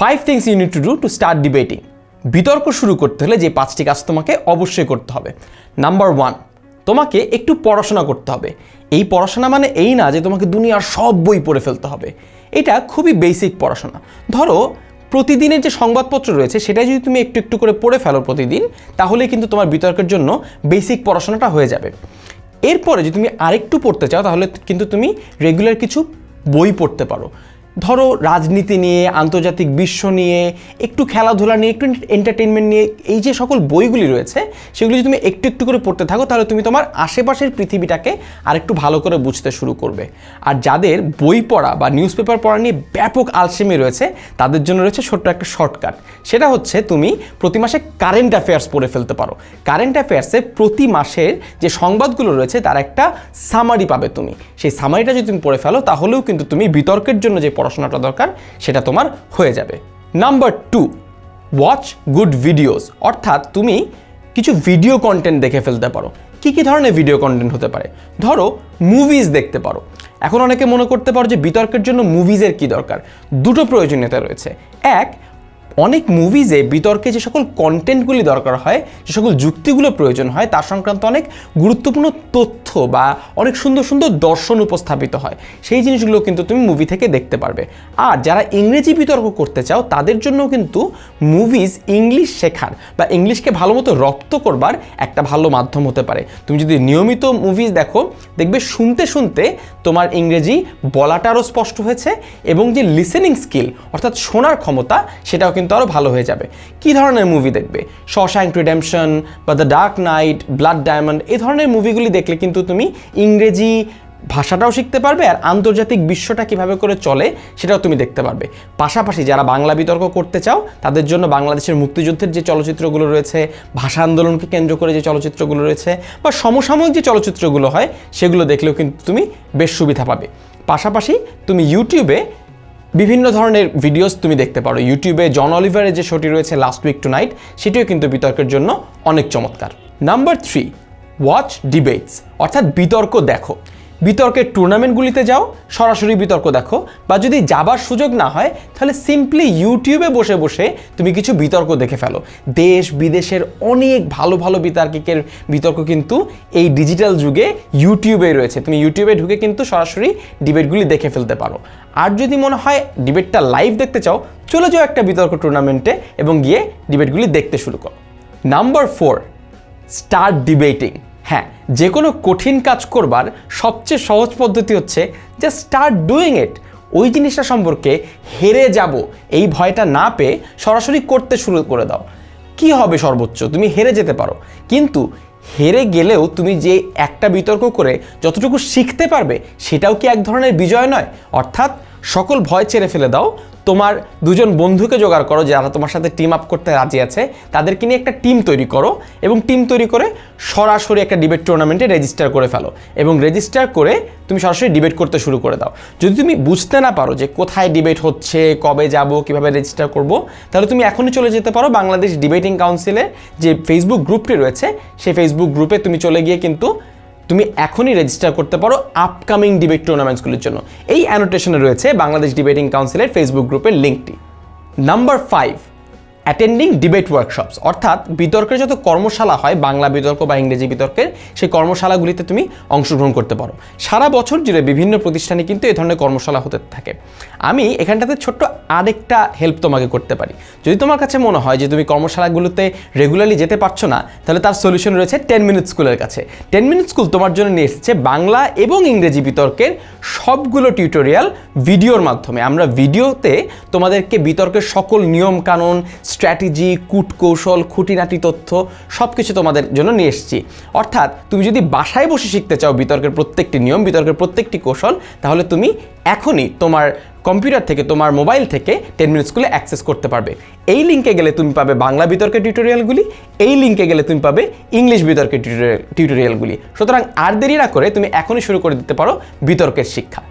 Five things you need to do to start debating বিতর্ক শুরু করতে হলে যে পাঁচটি কাজ তোমাকে অবশ্যই করতে হবে। নাম্বার ওয়ান তোমাকে একটু পড়াশোনা করতে হবে। এই পড়াশোনা মানে এই না যে তোমাকে দুনিয়ার সব বই পড়ে ফেলতে হবে। এটা খুবই বেসিক পড়াশোনা। ধরো, প্রতিদিনের যে সংবাদপত্র রয়েছে সেটা যদি তুমি একটু একটু করে পড়ে ফেলো প্রতিদিন, তাহলে কিন্তু তোমার বিতর্কের জন্য বেসিক পড়াশোনাটা হয়ে যাবে। এরপরে যদি তুমি আরেকটু পড়তে চাও, তাহলে কিন্তু তুমি রেগুলার কিছু বই পড়তে পারো। ধরো, রাজনীতি নিয়ে, আন্তর্জাতিক বিশ্ব নিয়ে, একটু খেলাধুলা নিয়ে, একটু এন্টারটেনমেন্ট নিয়ে, এই যে সকল বইগুলি রয়েছে, সেগুলি যদি তুমি একটু একটু করে পড়তে থাকো, তাহলে তুমি তোমার আশেপাশের পৃথিবীটাকে আরেকটু ভালো করে বুঝতে শুরু করবে। আর যাদের বই পড়া বা নিউজ পেপার পড়া নিয়ে ব্যাপক আলসেমি রয়েছে, তাদের জন্য রয়েছে ছোট্ট একটা শর্টকাট সেটা হচ্ছে, তুমি প্রতি মাসে কারেন্ট অ্যাফেয়ার্স পড়ে ফেলতে পারো। কারেন্ট অ্যাফেয়ার্সে প্রতি মাসের যে সংবাদগুলো রয়েছে, তার একটা সামারি পাবে তুমি। সেই সামারিটা যদি তুমি পড়ে ফেলো, তাহলেও কিন্তু তুমি বিতর্কের জন্য যে পড়াশোনাটা দরকার, সেটা তোমার হয়ে যাবে। Number two watch good videos অর্থাৎ তুমি কিছু ভিডিও কন্টেন্ট দেখে ফেলতে পারো। কী কী ধরনের ভিডিও কন্টেন্ট হতে পারে? ধরো মুভিজ দেখতে পারো। এখন অনেকে মনে করতে পারো যে বিতর্কের জন্য মুভিজের কী দরকার? দুটো প্রয়োজনীয়তা রয়েছে। এক, অনেক মুভিজে বিতর্কে যে সকল কন্টেন্টগুলি দরকার হয়, যে সকল যুক্তিগুলো প্রয়োজন হয়, তার সংক্রান্ত অনেক গুরুত্বপূর্ণ তথ্য বা অনেক সুন্দর সুন্দর দর্শন উপস্থাপিত হয়। সেই জিনিসগুলো কিন্তু তুমি মুভি থেকে দেখতে পারবে। আর যারা ইংরেজি বিতর্ক করতে চাও, তাদের জন্য কিন্তু মুভিজ ইংলিশ শেখার বা ইংলিশকে ভালো মতো রপ্ত করবার একটা ভালো মাধ্যম হতে পারে। তুমি যদি নিয়মিত মুভিজ দেখো, দেখবে শুনতে শুনতে তোমার ইংরেজি বলাটা আরও স্পষ্ট হয়েছে এবং যে লিসেনিং স্কিল অর্থাৎ শোনার ক্ষমতা, সেটাও কিন্তু আরও ভালো হয়ে যাবে। কি ধরনের মুভি দেখবে? শশাঙ্ক রিডেমশন বা the Dark Knight Blood Diamond এই ধরনের মুভিগুলি দেখলে কিন্তু তুমি ইংরেজি ভাষাটাও শিখতে পারবে আর আন্তর্জাতিক বিশ্বটা কীভাবে করে চলে সেটাও তুমি দেখতে পারবে। পাশাপাশি যারা বাংলা বিতর্ক করতে চাও, তাদের জন্য বাংলাদেশের মুক্তিযুদ্ধের যে চলচ্চিত্রগুলো রয়েছে, ভাষা আন্দোলনকে কেন্দ্র করে যে চলচ্চিত্রগুলো রয়েছে বা সমসাময়িক যে চলচ্চিত্রগুলো হয়, সেগুলো দেখলেও কিন্তু তুমি বেশ সুবিধা পাবে। পাশাপাশি তুমি ইউটিউবে বিভিন্ন ধরনের ভিডিওস তুমি দেখতে পারো। ইউটিউবে জন অলিভারের যে শোটি রয়েছে, লাস্ট উইক টু নাইট সেটিও কিন্তু বিতর্কের জন্য অনেক চমৎকার। নাম্বার থ্রি ওয়াচ ডিবেটস অর্থাৎ বিতর্ক দেখো। বিতর্কের টুর্নামেন্টগুলিতে যাও, সরাসরি বিতর্ক দেখো, বা যদি যাবার সুযোগ না হয়, তাহলে সিম্পলি ইউটিউবে বসে বসে তুমি কিছু বিতর্ক দেখে ফেলো। দেশ বিদেশের অনেক ভালো ভালো বিতার্কিকের বিতর্ক কিন্তু এই ডিজিটাল যুগে ইউটিউবে রয়েছে। তুমি ইউটিউবে ঢুকে কিন্তু সরাসরি ডিবেটগুলি দেখে ফেলতে পারো। আর যদি মনে হয় ডিবেটটা লাইভ দেখতে চাও, চলে যাও একটা বিতর্ক টুর্নামেন্টে এবং গিয়ে ডিবেটগুলি দেখতে শুরু করো। নাম্বার ফোর স্টার্ট ডিবেটিং হ্যাঁ যে কোনো কঠিন কাজ করবার সবচেয়ে সহজ পদ্ধতি হচ্ছে যে স্টার্ট ডুইং ইট ওই জিনিসটা সম্পর্কে হেরে যাব, এই ভয়টা না পেয়ে সরাসরি করতে শুরু করে দাও। কি হবে সর্বোচ্চ? তুমি হেরে যেতে পারো। কিন্তু হেরে গেলেও তুমি যে একটা বিতর্ক করে যতটুকু শিখতে পারবে, সেটাও কি এক ধরনের বিজয় নয়? অর্থাৎ সকল ভয় ছেড়ে ফেলে দাও। তোমার দুজন বন্ধুকে জোগাড় করো যারা তোমার সাথে টিম আপ করতে রাজি আছে। তাদেরকে নিয়ে একটা টিম তৈরি করো এবং টিম তৈরি করে সরাসরি একটা ডিবেট টুর্নামেন্টে রেজিস্টার করে ফেলো এবং রেজিস্টার করে তুমি সরাসরি ডিবেট করতে শুরু করে দাও। যদি তুমি বুঝতে না পারো যে কোথায় ডিবেট হচ্ছে, কবে যাব, কীভাবে রেজিস্টার করব, তাহলে তুমি এখনই চলে যেতে পারো বাংলাদেশ ডিবেটিং কাউন্সিলের যে ফেসবুক গ্রুপটি রয়েছে, সেই ফেসবুক গ্রুপে তুমি চলে গিয়ে কিন্তু তুমি এখনই রেজিস্টার করতে পারো আপকামিং ডিবেট টুর্নামেন্টসগুলির জন্য। এই অ্যানোটেশনে রয়েছে বাংলাদেশ ডিবেটিং কাউন্সিলের ফেসবুক গ্রুপের লিঙ্কটি number five attending debate workshops অর্থাৎ বিতর্কের যত কর্মশালা হয়, বাংলা বিতর্ক বা ইংরেজি বিতর্কের, সেই কর্মশালাগুলিতে তুমি অংশগ্রহণ করতে পারো। সারা বছর জুড়ে বিভিন্ন প্রতিষ্ঠানে কিন্তু এই ধরনের কর্মশালা হতে থাকে। আমি এখানটাতে ছোট্ট আরেকটা হেল্প তোমাকে করতে পারি। যদি তোমার কাছে মনে হয় যে তুমি কর্মশালাগুলোতে রেগুলারলি যেতে পারছ না, তাহলে তার সলিউশন রয়েছে টেন মিনিট স্কুলের কাছে। টেন মিনিট স্কুল তোমার জন্য নিয়ে এসেছে বাংলা এবং ইংরেজি বিতর্কের সবগুলো টিউটোরিয়াল ভিডিওর মাধ্যমে। আমরা ভিডিওতে তোমাদেরকে বিতর্কের সকল নিয়ম কানুন স্ট্র্যাটেজি, কূটকৌশল, খুঁটিনাটি তথ্য সব কিছু তোমাদের জন্য নিয়ে এসেছি। অর্থাৎ তুমি যদি বাসায় বসে শিখতে চাও বিতর্কের প্রত্যেকটি নিয়ম, বিতর্কের প্রত্যেকটি কৌশল, তাহলে তুমি এখনই তোমার কম্পিউটার থেকে, তোমার মোবাইল থেকে টেন মিনিট স্কুলে অ্যাক্সেস করতে পারবে। এই লিঙ্কে গেলে তুমি পাবে বাংলা বিতর্কের টিউটোরিয়ালগুলি, এই লিঙ্কে গেলে তুমি পাবে ইংলিশ বিতর্কের টিউটোরিয়াল, টিউটোরিয়ালগুলি। সুতরাং আর দেরি না করে তুমি এখনই শুরু করে দিতে পারো বিতর্কের শিক্ষা।